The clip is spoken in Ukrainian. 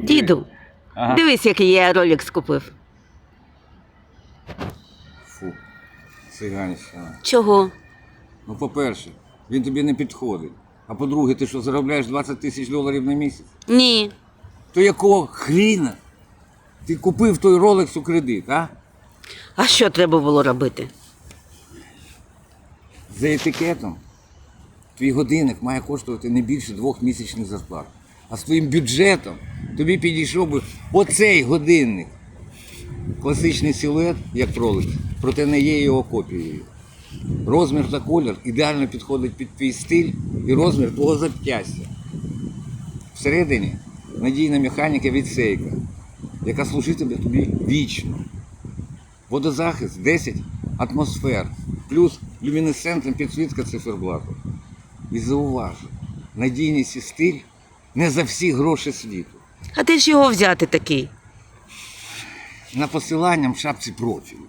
Діду, Ага. дивись, який я ролик купив. Фу, циганщина. Чого? Ну, по-перше, він тобі не підходить. А по-друге, ти що, заробляєш 20 тисяч доларів на місяць? Ні. То якого хріна ти купив той Rolex у кредит, а? А що треба було робити? За етикетом твій годинник має коштувати не більше двох місячних зарплат. А з твоїм бюджетом тобі підійшов би оцей годинник. Класичний силует, як Rolex, проте не є його копією. Розмір та колір ідеально підходить під твій стиль і розмір твого зап'ястя. Всередині надійна механіка від Сейка, яка служитиме тобі вічно. Водозахист 10 атмосфер, плюс люмінесцентна підсвітка циферблату. І зауважу, надійність і стиль не за всі гроші світу. А де ж його взяти такий? На посиланням в шапці профілю.